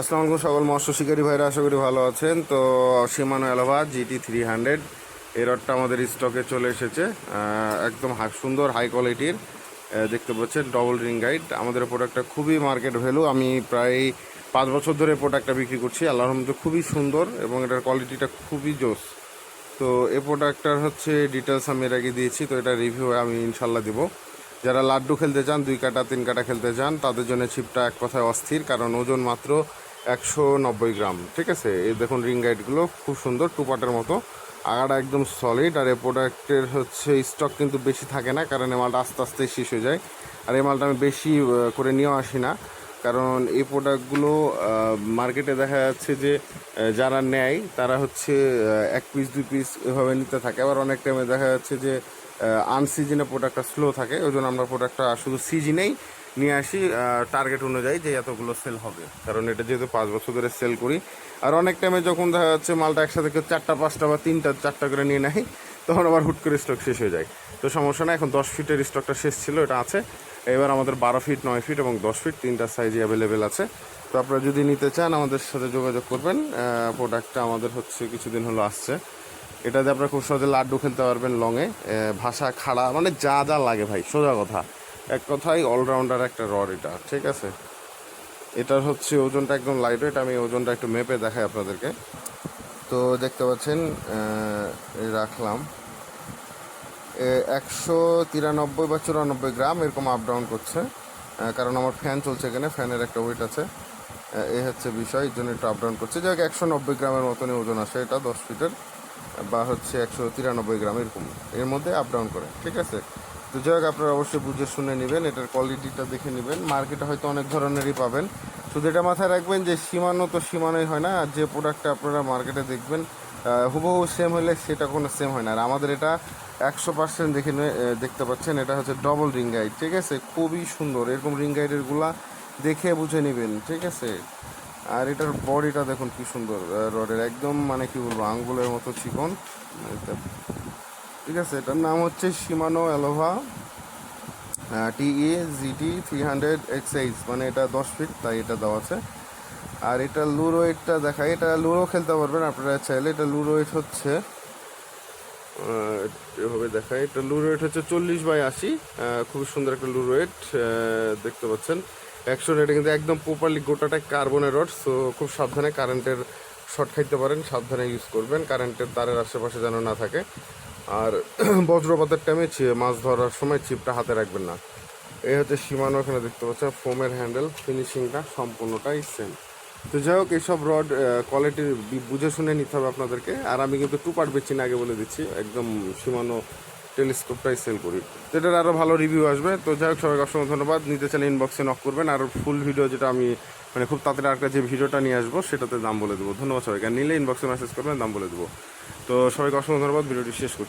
আসসালামু আলাইকুম সকল মৎস্য শিকারী ভাইরা, আশা করি ভালো আছেন। তো, Shimano Alivio GT three hundred এই রডটা আমাদের স্টকে চলে এসেছে। একদম সুন্দর হাই কোয়ালিটির দেখতে পাচ্ছেন ডবল রিং গাইড আমাদের প্রোডাক্টটা খুবই মার্কেট ভ্যালু আমি প্রায় পাঁচ বছর ধরে প্রোডাক্টটা বিক্রি করছি। আল্লাহর মধ্যে খুবই সুন্দর এবং এটার কোয়ালিটিটা খুবই জোস। তো এ প্রোডাক্টটার হচ্ছে ডিটেলস আমি এর আগে দিয়েছি, তো এটা রিভিউ আমি ইনশাল্লাহ দেবো। যারা লাড্ডু খেলতে চান, দুই কাটা, তিন কাটা খেলতে চান, তাদের জন্য ছিপটা এক কথায় অস্থির, কারণ ওজন মাত্র একশো নব্বই গ্রাম, ঠিক আছে? এই দেখুন রিং গাইডগুলো খুব সুন্দর টুপাটের মতো। আগাটা একদম সলিড আর এই প্রোডাক্টের হচ্ছে স্টক কিন্তু বেশি থাকে না, কারণ এই মালটা আস্তে আস্তে শেষ হয়ে যায়। আর এই মালটা আমি বেশি করে নিয়েও আসি না, কারণ এই প্রোডাক্টগুলো মার্কেটে দেখা যাচ্ছে যে যারা নেয়, তারা হচ্ছে এক পিস দুই পিস এভাবে নিতে থাকে। আবার অনেক টাইমে দেখা যাচ্ছে যে আনসিজনে প্রোডাক্টটা স্লো থাকে, ওই জন্য আমরা প্রোডাক্টটা শুধু সিজনেই নিয়ে আসি টার্গেট অনুযায়ী যে এতগুলো সেল হবে। কারণ এটা যেহেতু পাঁচ বছর ধরে সেল করি, আর অনেক টাইমে যখন দেখা যাচ্ছে মালটা একসাথে কেউ চারটা, পাঁচটা বা তিনটা, চারটা করে নিয়ে নেয়, তখন আবার হুট করে স্টক শেষ হয়ে যায়। তো সমস্যা না এখন দশ ফিটের স্টকটা শেষ ছিল, এটা আছে। এবার আমাদের বারো ফিট নয় ফিট এবং দশ ফিট তিনটা সাইজে অ্যাভেলেবেল আছে। তো আপনারা যদি নিতে চান, আমাদের সাথে যোগাযোগ করবেন। প্রোডাক্টটা আমাদের হচ্ছে কিছুদিন হলো আসছে। এটাতে আপনারা খুব সহজে লাড্ডু খেলতে পারবেন লংয়ে ভাষা, খাড়া মানে যা যা লাগে ভাই, সোজা কথা। এক কথাই অলরাউন্ডার একটা রড এটা, ঠিক আছে? এটার হচ্ছে ওজনটা একদম লাইট ওয়েট আমি ওজনটা একটু মেপে দেখাই আপনাদেরকে। তো দেখতে পাচ্ছেন রাখলাম। একশো তিরানব্বই বা চুরানব্বই গ্রাম এরকম আপ ডাউন করছে। কারণ আমার ফ্যান চলছে এখানে ফ্যানের একটা ওয়েট আছে। এই হচ্ছে বিষয় এর জন্য একটু আপ ডাউন করছে। যাই হোক, একশো নব্বই গ্রামের মতনই ওজন আসে এটা, দশ ফিটের বা হচ্ছে একশো তিরানব্বই গ্রাম এরকম। এর মধ্যে আপ ডাউন করে, ঠিক আছে? তো যাই হোক, আপনারা অবশ্যই বুঝে শুনে নেবেন, এটার কোয়ালিটিটা দেখে নেবেন। মার্কেটে হয়তো অনেক ধরনেরই পাবেন। শুধু এটা মাথায় রাখবেন যে, সীমানো তো সীমানোই হয় না, আর যে প্রোডাক্টটা আপনারা মার্কেটে দেখবেন হুবহু সেম হলে সেটা কোনো সেম হয় না। আর আমাদের এটা একশো পার্সেন্ট দেখে দেখতে পাচ্ছেন, এটা হচ্ছে ডবল রিং গাইড ঠিক আছে? খুবই সুন্দর। এরকম রিং গাইডেরগুলা দেখে বুঝে নেবেন, ঠিক আছে? আর এটার বডিটা দেখুন কি সুন্দর রডের। একদম মানে কি বলব, আঙ্গুলের মতো চিকন। ঠিক আছে, এটার নাম হচ্ছে Shimano Alivio TA GT three hundred XH মানে এটা দশ ফিট তাই এটা দেওয়া আছে। আর এটা লুরো ওয়েটটা দেখায় এটা লুরো খেলতে পারবেন আপনারা চাইলে, এটা লুরো ওয়েট হচ্ছে এভাবে দেখায় এটা লুরো ওয়েট হচ্ছে চল্লিশ বাই আশি খুব সুন্দর একটা লুরো ওয়েট দেখতে পাচ্ছেন। একশো এটা কিন্তু একদম প্রপারলি গোটাটা কার্বনের রড সো খুব সাবধানে কারেন্টের শর্ট খাইতে পারেন, সাবধানে ইউজ করবেন কারেন্টের তারের আশেপাশে যেন না থাকে। আর বজ্রপাতের টাইমে মাছ ধরার সময় চিপটা হাতে রাখবেন না। এই হচ্ছে সীমানো এখানে দেখতে পাচ্ছেন ফোমের হ্যান্ডেল ফিনিশিংটা সম্পূর্ণটাই সেম তো যাই হোক, এইসব রড কোয়ালিটি বুঝে শুনে নিতে হবে আপনাদেরকে। আর আমি কিন্তু টু পার্ট বেচি না, আগে বলে দিচ্ছি। একদম সীমানো টেলিস্কোপটাই সেল করি। তো এটার আরও ভালো রিভিউ আসবে। তো যাই হোক, সবাইকে অসংখ্য ধন্যবাদ। নিতে চাইলে ইনবক্সে নক করবেন। আর ফুল ভিডিও যেটা আমি মানে খুব তাড়াতাড়ি আরেকটা যে ভিডিওটা নিয়ে আসব, সেটাতে দাম বলে দেবো। ধন্যবাদ সবাইকে। আর নিলে ইনবক্সে মেসেজ করবেন, দাম বলে দেবো। তো সবাইকে অসংখ্য ধন্যবাদ। ভিডিওটি শেষ করছি।